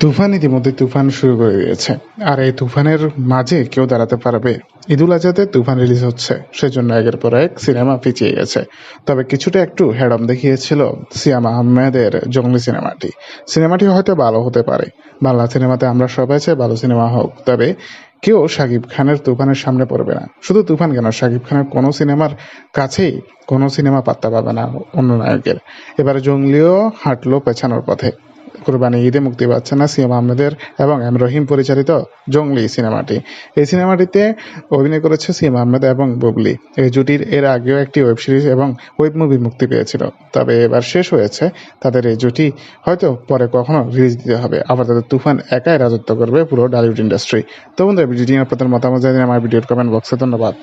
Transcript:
তুফান ইতিমধ্যে তুফান শুরু করে দিয়েছে। আর এই তুফানের মাঝে কেউ দাঁড়াতে পারবে। ঈদুল আজহাতে তুফান রিলিজ হচ্ছে। সেজন্য একের পর এক সিনেমা পিছিয়ে গেছে। তবে কিছুটা একটু হ্যাডম দেখিয়েছিল সিয়াম আহমেদের জঙ্গলি সিনেমাটি। সিনেমাটি হয়তো ভালো হতে পারে। বাংলা সিনেমাতে আমরা সবাই চাই ভালো সিনেমা হোক। তবে কেউ শাকিব খানের তুফানের সামনে পড়বে না। শুধু তুফান কেন? শাকিব খানের কোনো সিনেমার কাছেই কোনো সিনেমা পাত্তা পাবে না অন্য নায়কের। এবারে জঙ্গলিও হাঁটলো পেছানোর পথে। কোরবানি ঈদে মুক্তি পাচ্ছে না সিএম আহমেদের এবং এম রহিম পরিচালিত জঙ্গলি সিনেমাটি। এই সিনেমাটিতে অভিনয় করেছে সিএম আহমেদ এবং বুবলি। এই জুটির এর আগেও একটি ওয়েব সিরিজ এবং ওয়েব মুভি মুক্তি পেয়েছিল। তবে এবার শেষ হয়েছে তাদের এই জুটি। হয়তো পরে কখনো রিলিজ দিতে হবে। আবার তাদের তুফান একাই রাজত্ব করবে পুরো ডালিউড ইন্ডাস্ট্রি। তো বন্ধুরা, ভিডিওটি আপনাদের মতামত জানিয়ে আমার ভিডিওর কমেন্ট বক্সে ধন্যবাদ।